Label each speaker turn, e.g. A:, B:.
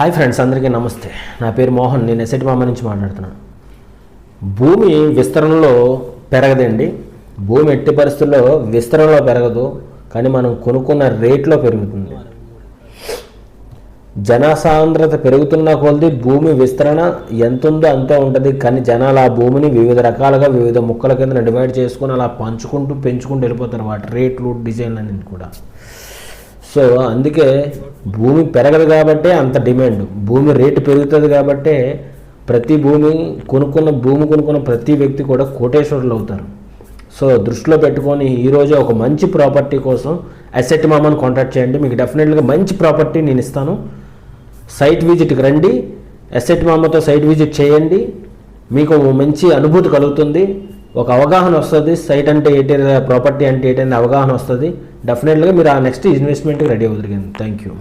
A: Hi friends అందరికీ నమస్తే. నా పేరు మోహన్ నేను ఎస్ఎట్ మామ నుంచి మాట్లాడుతున్నాను. భూమి విస్తరణలో పెరగదండి. భూమి ఎట్టి పరిస్థితుల్లో విస్తరణలో పెరగదు కానీ మనం కొనుక్కున్న రేట్లో పెరుగుతుంది. జనసాంద్రత పెరుగుతున్న కొలది భూమి విస్తరణ ఎంత ఉందో అంతే ఉంటుంది కానీ జనాలు ఆ భూమిని వివిధ రకాలుగా వివిధ ముక్కల కింద డివైడ్ చేసుకొని అలా పంచుకుంటూ పెంచుకుంటూ వెళ్ళిపోతారు వాటి రేట్లు డిజైన్లు అనేది కూడా. సో అందుకే భూమి పెరగదు కాబట్టే అంత డిమాండ్. భూమి రేటు పెరుగుతుంది కాబట్టే ప్రతి భూమి కొనుక్కున్న భూమి కొనుక్కున్న ప్రతి వ్యక్తి కూడా కోటేశ్వరులు అవుతారు. సో దృష్టిలో పెట్టుకొని ఈరోజు ఒక మంచి ప్రాపర్టీ కోసం అసెట్ మామని కాంటాక్ట్ చేయండి. మీకు డెఫినెట్గా మంచి ప్రాపర్టీ నేను ఇస్తాను. సైట్ విజిట్కి రండి. అసెట్ మామతో సైట్ విజిట్ చేయండి. మీకు మంచి అనుభూతి కలుగుతుంది. ఒక అవగాహన వస్తుంది. సైట్ అంటే ఏంటి ప్రాపర్టీ అంటే ఏంటి అవగాహన వస్తుంది. డెఫినెట్గా మీరు ఆ నెక్స్ట్ ఇన్వెస్ట్మెంట్కి రెడీ అవుతుంది థ్యాంక్ యూ